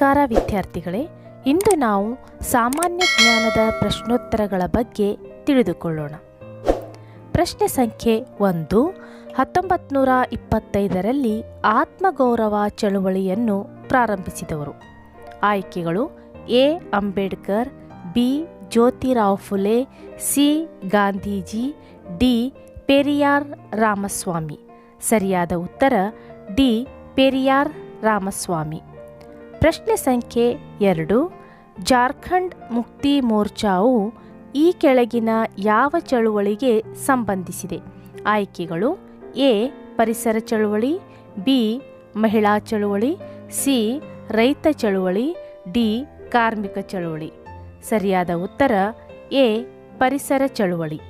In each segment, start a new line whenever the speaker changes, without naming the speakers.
ನಮಸ್ಕಾರ ವಿದ್ಯಾರ್ಥಿಗಳೇ, ಇಂದು ನಾವು ಸಾಮಾನ್ಯ ಜ್ಞಾನದ ಪ್ರಶ್ನೋತ್ತರಗಳ ಬಗ್ಗೆ ತಿಳಿದುಕೊಳ್ಳೋಣ. ಪ್ರಶ್ನೆ ಸಂಖ್ಯೆ ಒಂದು ಹತ್ತೊಂಬತ್ತು ನೂರ ಇಪ್ಪತ್ತೈದರಲ್ಲಿ ಆತ್ಮಗೌರವ ಚಳುವಳಿಯನ್ನು ಪ್ರಾರಂಭಿಸಿದವರು. ಆಯ್ಕೆಗಳು, A. Ambedkar, B. Jyotirao Phule, C. Gandhiji, D. Periyar Ramaswamy. ಸರಿಯಾದ ಉತ್ತರ, ಡಿ. ಪೆರಿಯಾರ್ ರಾಮಸ್ವಾಮಿ. ಪ್ರಶ್ನೆ ಸಂಖ್ಯೆ ಎರಡು, ಜಾರ್ಖಂಡ್ ಮುಕ್ತಿ ಮೋರ್ಚಾವು ಈ ಕೆಳಗಿನ ಯಾವ ಚಳುವಳಿಗೆ ಸಂಬಂಧಿಸಿದೆ? ಆಯ್ಕೆಗಳು ಎ, ಪರಿಸರ ಚಳುವಳಿ, ಬಿ, ಮಹಿಳಾ ಚಳುವಳಿ, ಸಿ, ರೈತ ಚಳುವಳಿ, ಡಿ, ಕಾರ್ಮಿಕ ಚಳುವಳಿ. ಸರಿಯಾದ ಉತ್ತರ ಎ, ಪರಿಸರ ಚಳುವಳಿ.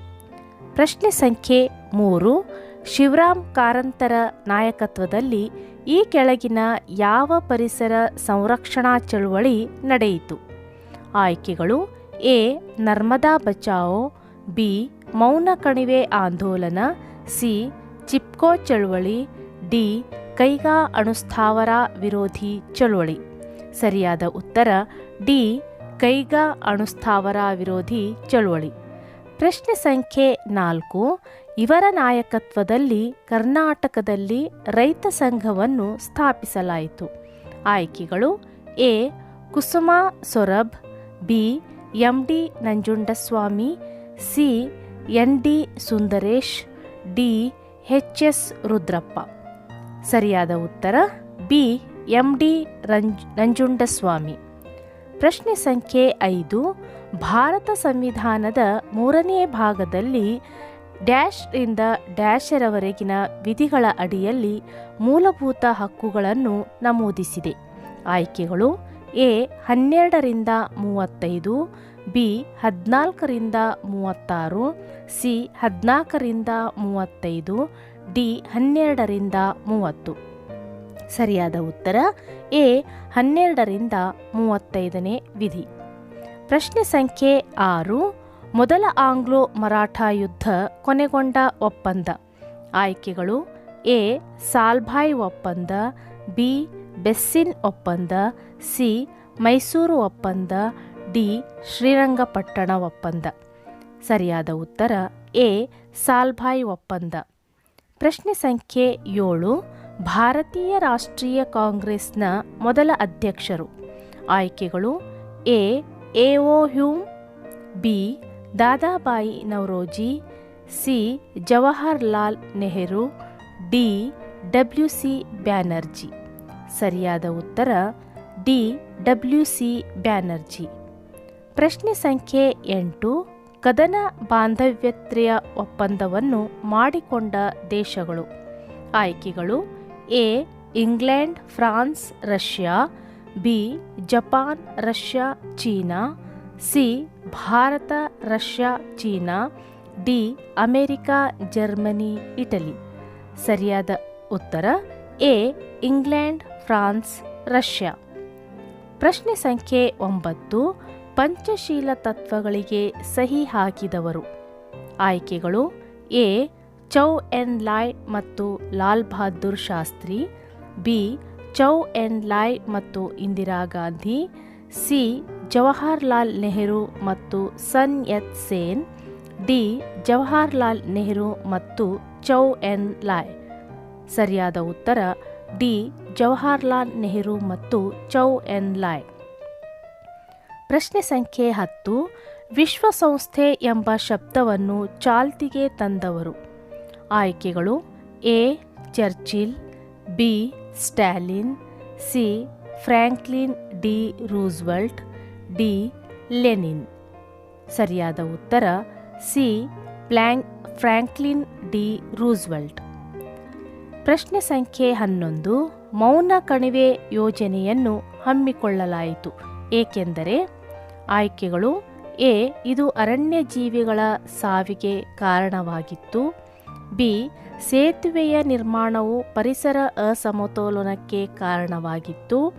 ಪ್ರಶ್ನೆ ಸಂಖ್ಯೆ ಮೂರು ಶಿವರಾಮ್ ಕಾರಂತರ ನಾಯಕತ್ವದಲ್ಲಿ ಈ ಕೆಳಗಿನ ಯಾವ ಪರಿಸರ ಸಂರಕ್ಷಣಾ ಚಳುವಳಿ ನಡೆಯಿತು? ಆಯ್ಕೆಗಳು ಎ. ನರ್ಮದಾ ಬಚಾವೋ, ಬಿ. ಮೌನ ಕಣಿವೆ ಆಂದೋಲನ, ಸಿ. ಚಿಪ್ಕೋ ಚಳುವಳಿ, ಡಿ. ಕೈಗಾ ಅಣುಸ್ಥಾವರ ವಿರೋಧಿ ಚಳುವಳಿ. ಸರಿಯಾದ ಉತ್ತರ ಡಿ. ಕೈಗಾ ಅಣುಸ್ಥಾವರ ವಿರೋಧಿ ಚಳುವಳಿ. ಪ್ರಶ್ನೆ ಸಂಖ್ಯೆ ನಾಲ್ಕು ಇವರ ನಾಯಕತ್ವದಲ್ಲಿ ಕರ್ನಾಟಕದಲ್ಲಿ ರೈತ ಸಂಘವನ್ನು ಸ್ಥಾಪಿಸಲಾಯಿತು. ಆಯ್ಕೆಗಳು A. Kusuma Sorab, B. M. D. Nanjundaswamy, C. N. D. Sundaresh, D. H. S. Rudrappa. ಸರಿಯಾದ ಉತ್ತರ ಬಿ. ಎಂ. ಡಿ. ರಂಜ್, ನಂಜುಂಡಸ್ವಾಮಿ. ಪ್ರಶ್ನೆ ಸಂಖ್ಯೆ ಐದು. ಭಾರತ ಸಂವಿಧಾನದ ಮೂರನೇ ಭಾಗದಲ್ಲಿ ಡ್ಯಾಶ್ ಇಂದ ಡ್ಯಾಶರವರೆಗಿನ ವಿಧಿಗಳ ಅಡಿಯಲ್ಲಿ ಮೂಲಭೂತ ಹಕ್ಕುಗಳನ್ನು ನಮೂದಿಸಿದೆ. ಆಯ್ಕೆಗಳು ಎ ಹನ್ನೆರಡರಿಂದ ಮೂವತ್ತೈದು, ಬಿ ಹದಿನಾಲ್ಕರಿಂದ ಮೂವತ್ತಾರು, ಸಿ ಹದಿನಾಲ್ಕರಿಂದ ಮೂವತ್ತೈದು, ಡಿ ಹನ್ನೆರಡರಿಂದ ಮೂವತ್ತು. ಸರಿಯಾದ ಉತ್ತರ ಎ ಹನ್ನೆರಡರಿಂದ ಮೂವತ್ತೈದನೇ ವಿಧಿ. ಪ್ರಶ್ನೆ ಸಂಖ್ಯೆ ಆರು ಮೊದಲ ಆಂಗ್ಲೋ ಮರಾಠ ಯುದ್ಧ ಕೊನೆಗೊಂಡ ಒಪ್ಪಂದ. ಆಯ್ಕೆಗಳು ಎ. ಸಾಲ್ಭಾಯ್ ಒಪ್ಪಂದ, ಬಿ. ಬೆಸ್ಸಿನ್ ಒಪ್ಪಂದ, ಸಿ. ಮೈಸೂರು ಒಪ್ಪಂದ, ಡಿ. ಶ್ರೀರಂಗಪಟ್ಟಣ ಒಪ್ಪಂದ. ಸರಿಯಾದ ಉತ್ತರ ಎ. ಸಾಲ್ಭಾಯ್ ಒಪ್ಪಂದ. ಪ್ರಶ್ನೆ ಸಂಖ್ಯೆ ಏಳು. ಭಾರತೀಯ ರಾಷ್ಟ್ರೀಯ ಕಾಂಗ್ರೆಸ್ನ ಮೊದಲ ಅಧ್ಯಕ್ಷರು. ಆಯ್ಕೆಗಳು A. A O Hume B. Dadabhai Naoroji, C. Jawaharlal Nehru, D. W C. Banerjee. ಸರಿಯಾದ ಉತ್ತರ, ಡಿ. W C. ಬ್ಯಾನರ್ಜಿ. ಪ್ರಶ್ನೆ ಸಂಖ್ಯೆ ಎಂಟು, ಕದನ ಬಾಂಧವ್ಯತ್ರೆಯ ಒಪ್ಪಂದವನ್ನು ಮಾಡಿಕೊಂಡ ದೇಶಗಳು. ಆಯ್ಕೆಗಳು, A. England, France, Russia, B. Japan, Russia, China C. Bharat, Russia, China, D. America, Germany, Italy. ಸರಿಯಾದ ಉತ್ತರ, ಎ. England, France, Russia. ಪ್ರಶ್ನೆ ಸಂಖ್ಯೆ ಒಂಬತ್ತು, ಪಂಚಶೀಲ ತತ್ವಗಳಿಗೆ ಸಹಿ ಹಾಕಿದವರು. ಆಯ್ಕೆಗಳು, ಎ. ಚೌ ಎನ್ ಲಾಯ್ ಮತ್ತು Lal Bahadur Shastri, B. Chou En Lai ಮತ್ತು Indira Gandhi, C. Jawaharlal Nehru ಮತ್ತು ಸನ್ ಯತ್ ಸೇನ್, ಡಿ. ಜವಾಹರ್ಲಾಲ್ ನೆಹರು ಮತ್ತು ಚೌ ಎನ್ ಲಾಯ್. ಸರಿಯಾದ ಉತ್ತರ, ಡಿ. ಜವಾಹರ್ಲಾಲ್ ನೆಹರು ಮತ್ತು ಚೌ ಎನ್ ಲಾಯ್. ಪ್ರಶ್ನೆ ಸಂಖ್ಯೆ ಹತ್ತು, ವಿಶ್ವಸಂಸ್ಥೆ ಎಂಬ ಶಬ್ದವನ್ನು ಚಾಲ್ತಿಗೆ ತಂದವರು. ಆಯ್ಕೆಗಳು, A. Churchill, B. Stalin, C. Franklin D. Roosevelt D. Lenin. ಸರಿಯಾದ ಉತ್ತರ C. Plank Franklin D. Roosevelt. ಪ್ರಶ್ನೆ ಸಂಖ್ಯೆ ಹನ್ನೊಂದು, ಮೌನ ಕಣಿವೆ ಯೋಜನೆಯನ್ನು ಹಮ್ಮಿಕೊಳ್ಳಲಾಯಿತು. ಏಕೆಂದರೆ ಆಯ್ಕೆಗಳು ಎ. ಇದು ಅರಣ್ಯ ಜೀವಿಗಳ ಸಾವಿಗೆ ಕಾರಣವಾಗಿತ್ತು. ಬಿ. ಸೇತುವೆಯ ನಿರ್ಮಾಣವು ಪರಿಸರ ಅಸಮತೋಲನಕ್ಕೆ ಕಾರಣವಾಗಿತ್ತು.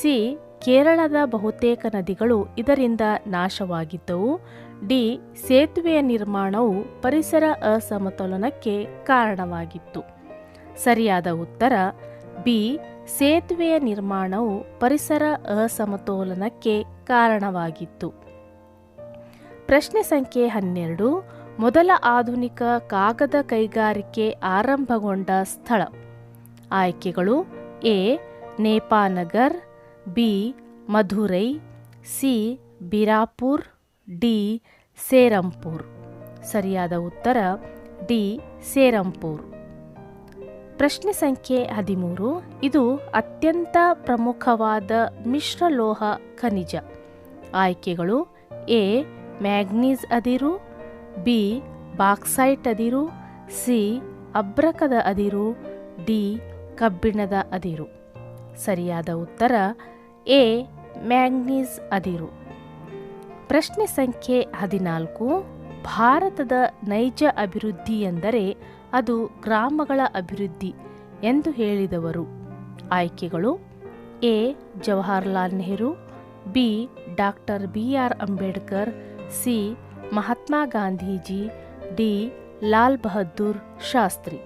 ಸಿ. ಕೇರಳದ ಬಹುತೇಕ ನದಿಗಳು ಇದರಿಂದ ನಾಶವಾಗಿದ್ದವು. ಡಿ, ಸೇತುವೆಯ ನಿರ್ಮಾಣವು ಪರಿಸರ ಅಸಮತೋಲನಕ್ಕೆ ಕಾರಣವಾಗಿತ್ತು. ಸರಿಯಾದ ಉತ್ತರ, ಬಿ, ಸೇತುವೆಯ ನಿರ್ಮಾಣವು ಪರಿಸರ ಅಸಮತೋಲನಕ್ಕೆ ಕಾರಣವಾಗಿತ್ತು. ಪ್ರಶ್ನೆ ಸಂಖ್ಯೆ ಹನ್ನೆರಡು, ಮೊದಲ ಆಧುನಿಕ ಕಾಗದ ಕೈಗಾರಿಕೆ ಆರಂಭಗೊಂಡ ಸ್ಥಳ. ಆಯ್ಕೆಗಳು, A, Nepanagar B Madurai, C Birapur, D Serampore. ಸರಿಯಾದ ಉತ್ತರ ಡಿ ಸೇರಂಪುರ್. ಪ್ರಶ್ನೆ ಸಂಖ್ಯೆ ಹದಿಮೂರು. ಇದು ಅತ್ಯಂತ ಪ್ರಮುಖವಾದ ಮಿಶ್ರಲೋಹ ಖನಿಜ. ಆಯ್ಕೆಗಳು ಎ ಮ್ಯಾಗ್ನೀಸ್ ಅದಿರು, ಬಿ ಬಾಕ್ಸೈಟ್ ಅದಿರು, ಸಿ ಅಬ್ರಕದ ಅದಿರು, ಡಿ ಕಬ್ಬಿಣದ ಅದಿರು. ಸರಿಯಾದ ಉತ್ತರ ಎ, ಮ್ಯಾಂಗ್ನೀಸ್ ಅದಿರು. ಪ್ರಶ್ನೆ ಸಂಖ್ಯೆ ಹದಿನಾಲ್ಕು, ಭಾರತದ ನೈಜ ಅಭಿವೃದ್ಧಿ ಎಂದರೆ ಅದು ಗ್ರಾಮಗಳ ಅಭಿವೃದ್ಧಿ ಎಂದು ಹೇಳಿದವರು. ಆಯ್ಕೆಗಳು, A, Jawaharlal Nehru, B, doctor B R Ambedkar, C, Mahatma Gandhiji, D, Lal Bahadur Shastri.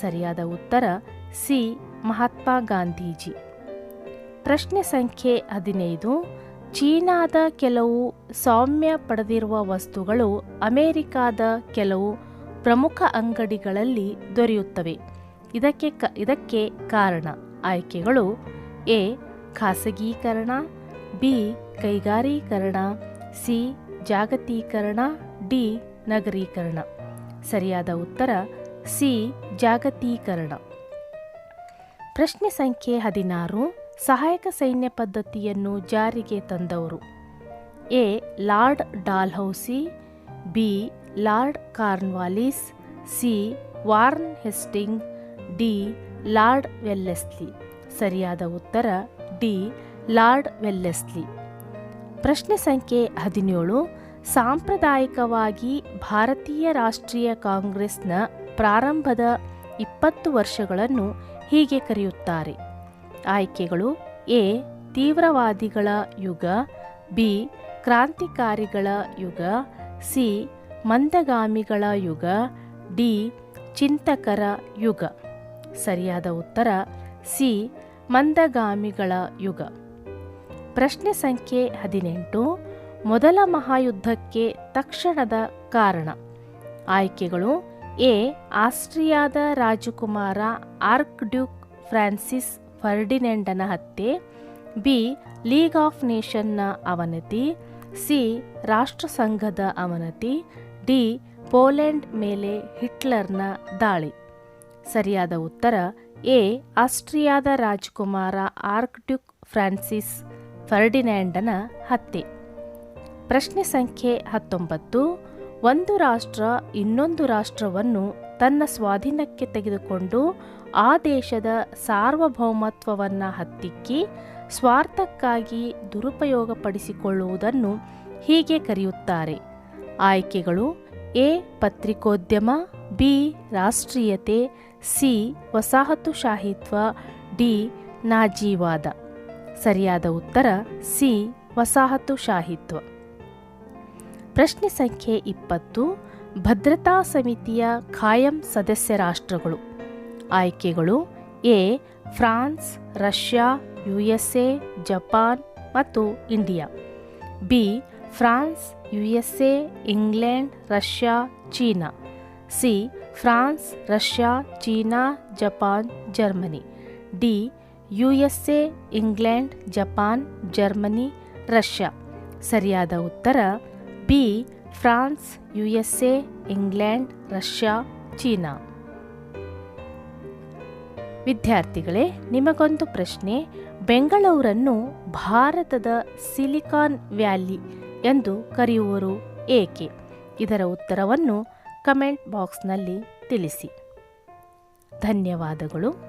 ಸರಿಯಾದ ಉತ್ತರ, ಸಿ, ಮಹಾತ್ಮ ಗಾಂಧೀಜಿ. ಪ್ರಶ್ನೆ ಸಂಖ್ಯೆ ಹದಿನೈದು. ಚೀನಾದ ಕೆಲವು ಸೌಮ್ಯ ಪಡೆದಿರುವ ವಸ್ತುಗಳು ಅಮೆರಿಕಾದ ಕೆಲವು ಪ್ರಮುಖ ಅಂಗಡಿಗಳಲ್ಲಿ ದೊರೆಯುತ್ತವೆ. ಇದಕ್ಕೆ ಕ, ಇದಕ್ಕೆ ಕಾರಣ ಆಯ್ಕೆಗಳು ಎ, ಖಾಸಗೀಕರಣ, ಬಿ, ಕೈಗಾರೀಕರಣ, ಸಿ, ಜಾಗತೀಕರಣ, ಡಿ, ನಗರೀಕರಣ. ಸರಿಯಾದ ಉತ್ತರ ಸಿ, ಜಾಗತೀಕರಣ. ಪ್ರಶ್ನೆ ಸಂಖ್ಯೆ ಹದಿನಾರು. ಸಹಾಯಕ ಸೈನ್ಯ ಪದ್ಧತಿಯನ್ನು ಜಾರಿಗೆ ತಂದವರು. A. Lord Dalhousie, B. Lord Cornwallis, C. Warren Hastings, D. Lord Wellesley. ಸರಿಯಾದ ಉತ್ತರ, ಡಿ. Lord Wellesley. ಪ್ರಶ್ನೆ ಸಂಖ್ಯೆ ಹದಿನೇಳು. ಸಾಂಪ್ರದಾಯಿಕವಾಗಿ ಭಾರತೀಯ ರಾಷ್ಟ್ರೀಯ ಕಾಂಗ್ರೆಸ್ನ ಪ್ರಾರಂಭದ ಇಪ್ಪತ್ತು ವರ್ಷಗಳನ್ನು ಹೀಗೆ ಕರೆಯುತ್ತಾರೆ. ಆಯ್ಕೆಗಳು ಎ, ತೀವ್ರವಾದಿಗಳ ಯುಗ, ಬಿ, ಕ್ರಾಂತಿಕಾರಿಗಳ ಯುಗ, ಸಿ, ಮಂದಗಾಮಿಗಳ ಯುಗ, ಡಿ, ಚಿಂತಕರ ಯುಗ. ಸರಿಯಾದ ಉತ್ತರ, ಸಿ, ಮಂದಗಾಮಿಗಳ ಯುಗ. ಪ್ರಶ್ನೆ ಸಂಖ್ಯೆ ಹದಿನೆಂಟು, ಮೊದಲ ಮಹಾಯುದ್ಧಕ್ಕೆ ತಕ್ಷಣದ ಕಾರಣ. ಆಯ್ಕೆಗಳು ಎ, ಆಸ್ಟ್ರಿಯಾದ ರಾಜಕುಮಾರ ಆರ್ಕ್ ಡ್ಯೂಕ್ ಫ್ರಾನ್ಸಿಸ್ ಫರ್ಡಿನೆಂಡನ ಹತ್ಯೆ, ಬಿ, ಲೀಗ್ ಆಫ್ ನೇಷನ್ನ ಅವನತಿ, ಸಿ, ರಾಷ್ಟ್ರಸಂಘದ ಅವನತಿ, ಡಿ, ಪೋಲೆಂಡ್ ಮೇಲೆ ಹಿಟ್ಲರ್ನ ದಾಳಿ. ಸರಿಯಾದ ಉತ್ತರ, ಎ, ಆಸ್ಟ್ರಿಯಾದ ರಾಜಕುಮಾರ ಆರ್ಕ್ಡ್ಯೂಕ್ ಫ್ರಾನ್ಸಿಸ್ ಫರ್ಡಿನ್ಯಾಂಡನ ಹತ್ಯೆ. ಪ್ರಶ್ನೆ ಸಂಖ್ಯೆ ಹತ್ತೊಂಬತ್ತು, ಒಂದು ರಾಷ್ಟ್ರ ಇನ್ನೊಂದು ರಾಷ್ಟ್ರವನ್ನು ತನ್ನ ಸ್ವಾಧೀನಕ್ಕೆ ತೆಗೆದುಕೊಂಡು ಆ ದೇಶದ ಸಾರ್ವಭೌಮತ್ವವನ್ನು ಹತ್ತಿಕ್ಕಿ ಸ್ವಾರ್ಥಕ್ಕಾಗಿ ದುರುಪಯೋಗಪಡಿಸಿಕೊಳ್ಳುವುದನ್ನು ಹೀಗೆ ಕರೆಯುತ್ತಾರೆ. ಆಯ್ಕೆಗಳು ಎ. ಪತ್ರಿಕೋದ್ಯಮ, ಬಿ. ರಾಷ್ಟ್ರೀಯತೆ, ಸಿ. ವಸಾಹತುಶಾಹಿತ್ವ, ಡಿ. ನಾಜೀವಾದ. ಸರಿಯಾದ ಉತ್ತರ ಸಿ. ವಸಾಹತುಶಾಹಿತ್ವ. ಪ್ರಶ್ನೆ ಸಂಖ್ಯೆ ಇಪ್ಪತ್ತು. ಭದ್ರತಾ ಸಮಿತಿಯ ಖಾಯಂ ಸದಸ್ಯ ರಾಷ್ಟ್ರಗಳು. ಆಯ್ಕೆಗಳು A, France, Russia, USA, Japan ಮತ್ತು India. B, France U S A England, Russia, China. C, France, Russia, China, Japan, Germany. D U S A England, Japan, Germany, Russia. ಸರಿಯಾದ ಉತ್ತರ B, France U S A England, Russia, China. ವಿದ್ಯಾರ್ಥಿಗಳೇ, ನಿಮಗೊಂದು ಪ್ರಶ್ನೆ. ಬೆಂಗಳೂರನ್ನು ಭಾರತದ silicon valley ಎಂದು ಕರೆಯುವರು ಏಕೆ? ಇದರ ಉತ್ತರವನ್ನು ಕಮೆಂಟ್ ಬಾಕ್ಸ್ನಲ್ಲಿ ತಿಳಿಸಿ. ಧನ್ಯವಾದಗಳು.